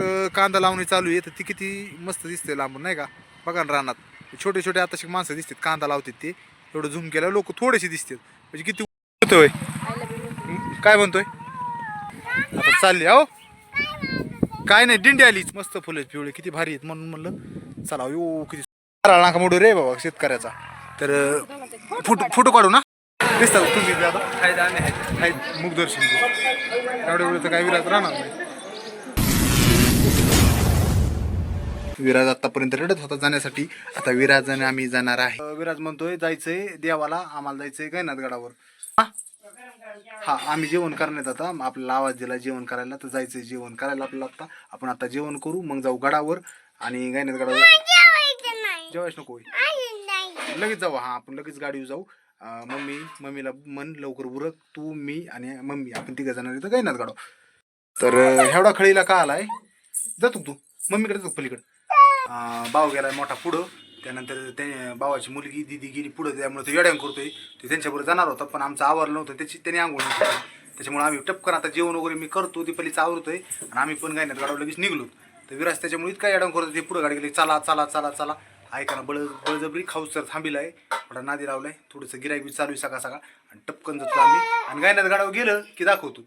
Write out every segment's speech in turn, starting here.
अं, कांदा लावणी चालू आहे. तर ती किती मस्त दिसते लांबून नाही का? बघा ना रानात. छोटे छोटे आताशी माणसं दिसतात कांदा लावतात ते. एवढं झूम केलं लोक थोडेसे दिसतात. म्हणजे किती होतोय काय म्हणतोय? आता चालली अहो काय नाही दिंडी आलीच. मस्त फुलं आहेत पिवळे. किती भारी आहेत म्हणून म्हणलं. चला यो किती नाका मोडू रे बाबा शेतकऱ्याचा. तर फोटो फोटो काढू ना? दिसतात तुम्ही आता? मुखदर्शन एवढे वेळ तर काय विरात राहणार नाही. विराज आतापर्यंत रडत होता जाण्यासाठी. आता विराजाने आम्ही जाणार आहे. विराज म्हणतोय जायचंय देवाला आम्हाला जायचंय गैनाथ गडावर. हा? आम्ही जेवण करण्यात आता. आपल्याला आवाज दिला जेवण करायला तर जायचंय जेवण करायला आपल्याला आता. आपण आता जेवण करू मग जाऊ गडावर आणि गैनाथ गडावर. जेवायच नको. लगेच जाऊ हा आपण लगेच गाडीवर जाऊ. मम्मी मम्मीला मन लवकर उरक तू मी आणि मम्मी. आपण तिघं जाणार इथं गैनाथ गाडव तर एवढा खळीला का आलाय? जातो तू मम्मीकडे जातो पलीकडे. भाव गेला मोठा पुढं. त्यानंतर ते भावाची मुलगी दिदी गेली पुढं त्यामुळे तो येड्यांग करतोय. ते त्यांच्याबरोबर जाणार होता पण आमचं आवरलं नव्हतं. त्याची त्याने आंघोळ केली. त्याच्यामुळे आम्ही टपकन आता जेवण वगैरे मी करतो दीपालीचं आवरतोय आणि आम्ही पण गायनात गाडव लगेच निघलो. तर विराज त्याच्यामुळे इतका येड्यांग करतो ते पुढं गाडी गेली चला चला चला चला. ऐकाना बळ बळजबरी खाऊसर थांबिला आहे थोडा नादी लावलाय. थोडंसं गिरायक बी चालू आहे सकाळ सकाळ. आणि टपकन जातो आम्ही. आणि गायनात गाडावर गेलं की दाखवतो.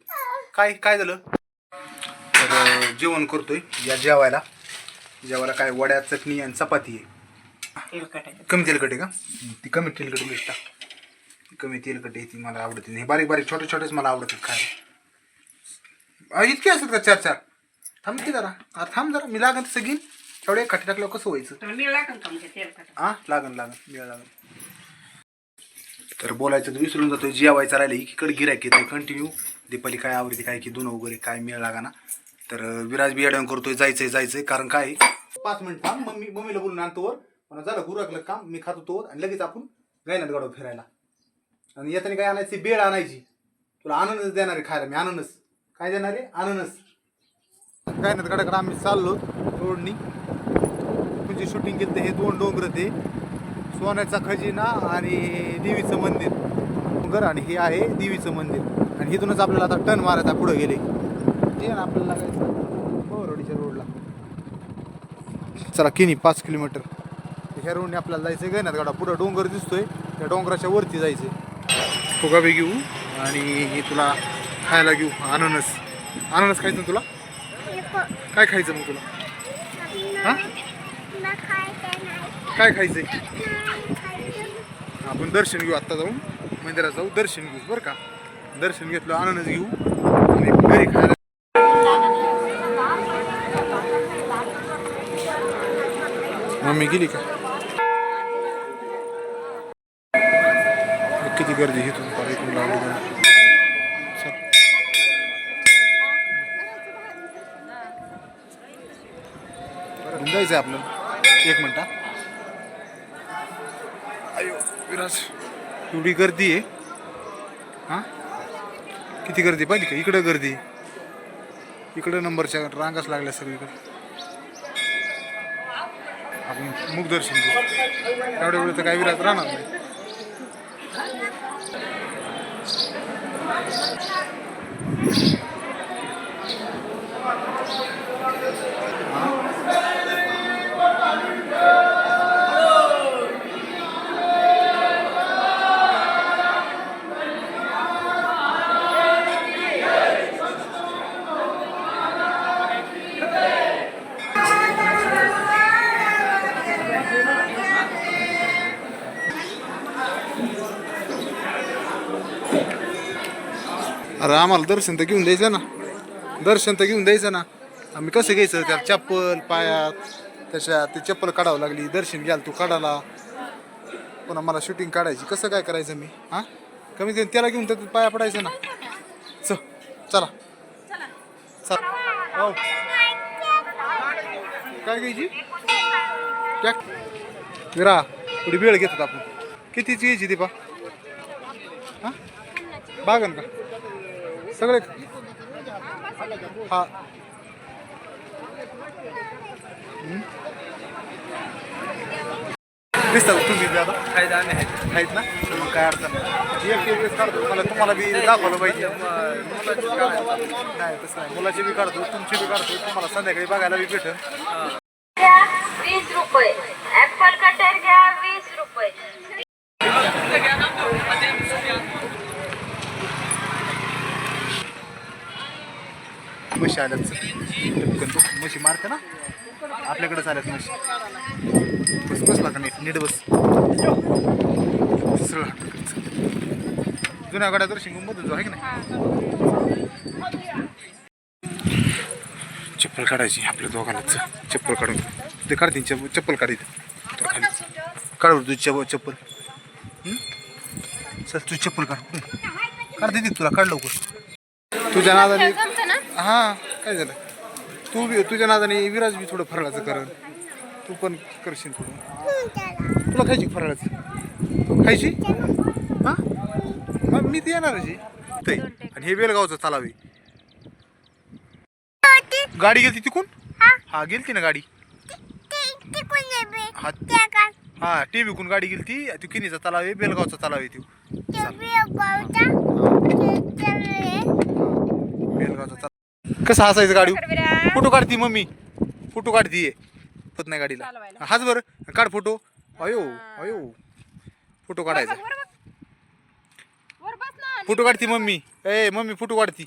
काय काय झालं? तर जेवण करतोय या जेवायला. जेवायला काय वड्या चटणी आणि चपाती आहे. कमी तेलकट आहे का? ती कमी तेलकट मिष्टा ती कमी तेलकट आहे ती मला आवडते हे बारीक बारीक छोटे छोटेच मला आवडतात खायला. अं, इतके असतात का चार चार? थांब की जरा. थांब जरा. मी लागन तसं घेईन. एवढे खाटी टाकल्यावर कसं व्हायचं? मी हा लागन लागन. वेळ लागन. तर बोलायचं तर विसरून जातोय. जेवायचं राहिलं एकीकडे गिरायक येते कंटिन्यू दीपाली काय आवडते काय की दोन वगैरे काय मेळ लागा ना तर विराज बी अडवून करतोय जायचंय जायचंय. कारण काय? पाच मिनिट थांब मम्मी मम्मीला बोलून आणतो वर. मला झालं गुरकलं काम मी खातो तोवर आणि लगेच आपण गायनात गाडव फिरायला. आणि येताना काय आणायची? बेळ आणायची. तुला आनंदच देणार आहे खायला मी आनंदच. काय देणार आहे? आनंदच. गायनात गाडाकडे आम्ही चाललो रोडनी. म्हणजे शूटिंग केलं हे दोन डोंगर ते. सोन्याचा खजिना आणि देवीचं मंदिर. डोंगर आणि हे आहे देवीचं मंदिर. आणि इथूनच आपल्याला आता टन मारायचा पुढे गेले. ते ना आपल्याला लागायचं बोरवाडीच्या रोडला. चला किनी पाच किलोमीटर. ह्या रोडने आपल्याला जायचं गैनाथ गाडा. पुढं डोंगर दिसतोय. त्या डोंगराच्या वरती जायचं फुगाबी घेऊ आणि हे तुला खायला घेऊ अननस. अननस खायचं ना तुला? काय खायचं मग तुला? हा? काय खायचंय? आपण दर्शन घेऊ आत्ता जाऊन मंदिरात जाऊ दर्शन घेऊ बरं का? दर्शन घेतलं अननस घेऊ. आणि घरी खायला मम्मी गेली का? किती गर्दी इथून पार इथून लावली जायचं आहे आपलं एक मिनटा अयो विराज एवढी गर्दी आहे. हां? किती गर्दी पाहिली का? इकडं गर्दी इकडं नंबरच्या रांगाच लागल्या सगळीकडे. आपण मुखदर्शन घेऊ. एवढ्या वेळ तर काही विरात राहणार नाही. अरे आम्हाला दर्शन तर घेऊन द्यायचं ना. दर्शन तर घेऊन द्यायचं ना. आम्ही कसं घ्यायचं? त्या चप्पल पायात त्याच्या ती चप्पल काढावं लागली. दर्शन घ्याल तू काढाला पुन्हा मला शूटिंग काढायची. कसं काय करायचं मी? हां? कमी कमी त्याला घेऊन तर पाया पडायचं ना. च चला. चला. हो. काय घ्यायची? टॅक विरा थोडी वेळ घेतात आपण. कितीची घ्यायची दीपा? हां? बागन का? सगळे हा. दिसतात तुम्ही बी आता आहेत ना? मग काय अडचण नाही. एक एक वेळेस काढतो. मला तुम्हाला बी दाखवलं पाहिजे. नाही तसं नाही. मुलाची बी काढतो तुमची बी काढतो. तुम्हाला संध्याकाळी बघायला बी भेटेल म्हशी आल्यात टपकन बघ, म्हशी मारते ना? आपल्याकडे आल्यात म्हशी. बस बसला का नीट नीट बस. सरळ जुन्या गाड्या तर शिंगून जो आहे की नाही? चप्पल काढायची आपल्या दोघांनाच चप्पल काढून. ते काढतील चप्पल काढीत खाली. काढ तुझी चप्पल सर चल तुझी चप्पल काढ. काढ तुला काढ लवकर. तुझ्या नादाने हा काय झालं? तू बी तुझ्या नादाने विराज बी थोडं फराळाचं कर. तू पण करशील थोडं. तुला खायची फराळाचं? खायची? हा? मग मी ते येणारच आहे. ते आणि हे बेलगावचं चालावी गाडी गेलती तिकून? हा. गेलती ना गाडी. हा टी विकून गाडी गेलती. ती किनीचा तलाव आहे बेलगावचा तलाव आहे ती बेलगावचा. तलाव कसं हसायचं गाडी फोटो काढती मम्मी. फोटो काढती होत नाही गाडीला. हाच बरं. काढ फोटो. अयो अयो. फोटो काढायचा. फोटो काढती मम्मी. ए मम्मी फोटो काढती.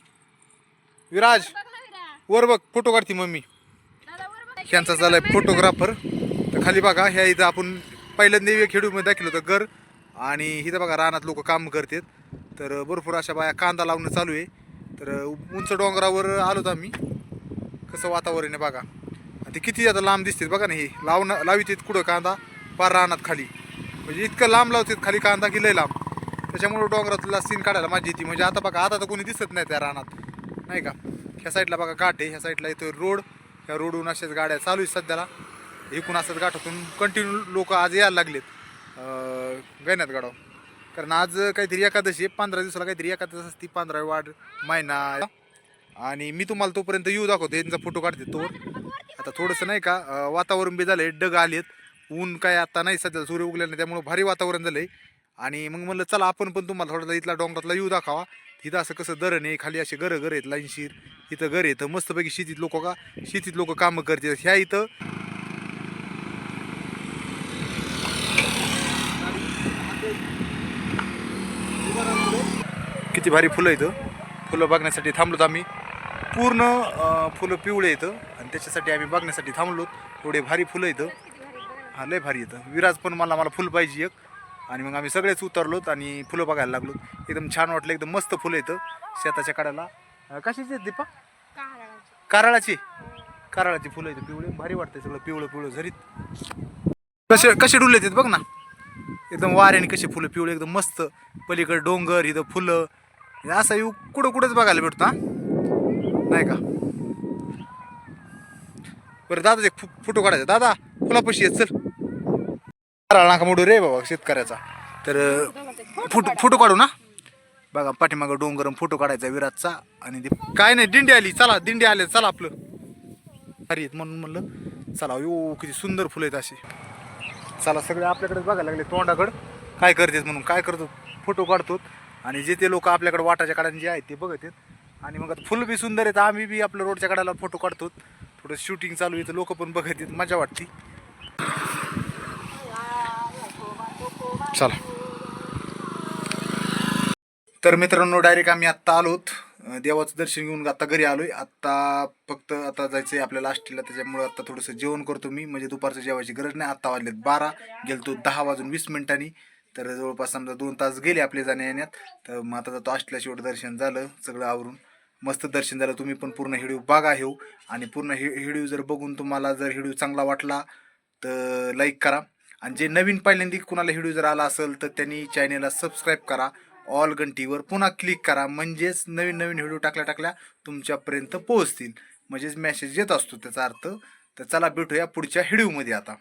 विराज वर बघ फोटो काढती मम्मी. ह्यांचा झालाय फोटोग्राफर. तर खाली बघा ह्या इथं आपण पहिल्यांदा एक खेडूमध्ये दाखवलं होतं घर. आणि इथं बघा रानात लोक काम करतात. तर भरपूर अशा बाया कांदा लावणं चालू आहे. तर उंच डोंगरावर आलोत आम्ही. कसं वातावरण आहे बघा. आणि ते किती आता लांब दिसतात बघा ना हे. लावणं लावितात कुठं कांदा? पार रानात खाली. म्हणजे इतकं लांब लावतात खाली कांदा की लय लांब. त्याच्यामुळं डोंगरातला सीन काढायला माझी येते म्हणजे आता बघा आता तर कोणी दिसत नाही त्या रानात. नाही का? ह्या साईडला बघा काठ आहे ह्या साईडला येतो रोड. ह्या रोडवरून अशाच गाड्या चालू आहेत सध्याला. एकूण असंच गाठातून कंटिन्यू लोक आज यायला लागलेत. अं, गैनात गाडाव कारण आज काहीतरी एकादशी आहे. पंधरा दिवसाला काहीतरी एकादश असती. पंधरा वाढ महिना. आणि मी तुम्हाला तोपर्यंत येऊ दाखवतो. यांचा फोटो काढते तो. आता थोडंसं नाही का वातावरण बी झालंय. डग आलेत. ऊन काय आता नाही. सध्या सूर्य उगले नाही. त्यामुळे भारी वातावरण झालंय. आणि मग म्हणलं चला आपण पण तुम्हाला थोडा इथला डोंगरातला येऊ दाखवा. तिथं असं कसं दरण आहे. खाली असे घरं घर आहेत लाईनशीर इथं घर येतं मस्तपैकी शेतीत लोक का? शेतीत लोक कामं करतात. ह्या इथं किती भारी फुलं इथं. फुलं बघण्यासाठी थांबलोत आम्ही. पूर्ण फुलं पिवळे येतं आणि त्याच्यासाठी आम्ही बघण्यासाठी थांबलो एवढे भारी फुलं येतं हा लय भारी येतं विराज पण मला मला फुल पाहिजे एक. आणि मग आम्ही सगळेच उतरलोत आणि फुलं बघायला लागलो एकदम छान वाटलं एकदम मस्त फुलं येतं शेताच्या कड्याला. कशाची आहेत दीपा? कारळाची. कारळाची फुलं येतं पिवळे. भारी वाटतं सगळं. पिवळं पिवळं झरीत. कसे कसे डुले येतात बघ ना. एकदम वाऱ्याने कसे फुलं पिवळे एकदम मस्त. पलीकडे डोंगर इथं फुलं. असा येऊ कुठं कुठंच बघायला भेटतं हा? नाही का? बरं दादा एक फोटो काढायचा. दादा फुलापशी येत चल. कारळ नाका मोडू रे बाबा शेतकऱ्याचा. तर फोटो फोटो काढू ना? बघा पाठीमागं डोंगर फोटो काढायचा विराटचा आणि ते काय नाही दिंडी आली. चला दिंडी आले चला आपलं. अरे म्हणून म्हणलं. चला यो किती सुंदर फुलं आहेत अशी. चला सगळे आपल्याकडे बघायला लागले तोंडाकडं. काय करतेस म्हणून काय करतो? फोटो काढतो आणि जे ते लोक आपल्याकडे वाटाच्या काढाने जे आहेत ते बघत आहेत. आणि मग आता फुल बी सुंदर आहेत. आम्ही बी आपलं रोडच्या काढायला फोटो काढतो. थोडं शूटिंग चालू आहे तर लोक पण बघत आहेत. मजा वाटते. चला. तर मित्रांनो डायरेक्ट आम्ही आत्ता आलोत. देवाचं दर्शन घेऊन आता घरी आलोय. आत्ता फक्त आता जायचं आहे आपल्या लास्टला त्याच्यामुळे आता थोडंसं जेवण करतो मी. म्हणजे दुपारचं जेवायची गरज नाही. आत्ता वाजलेत बारा. गेलतो दहा वाजून वीस मिनिटांनी. तर जवळपास समजा दोन तास गेले आपले जाण्या येण्यात तर मग आता आष्टला शेवट दर्शन झालं सगळं आवरून. मस्त दर्शन झालं तुम्ही पण पूर्ण हिडिओ बघा हो आणि पूर्ण हि हिडिओ जर बघून तुम्हाला जर हिडिओ चांगला वाटला तर लाईक करा. आणि जे नवीन पहिल्यांदा कुणाला हिडिओ जर आला असेल तर त्यांनी चॅनेलला सबस्क्राईब करा. ऑल घंटीवर पुन्हा क्लिक करा. म्हणजेच नवीन नवीन व्हिडिओ टाकल्या टाकल्या तुमच्यापर्यंत पोहोचतील. म्हणजेच मेसेज येत असतो त्याचा अर्थ. तर चला भेटूया पुढच्या व्हिडिओमध्ये आता.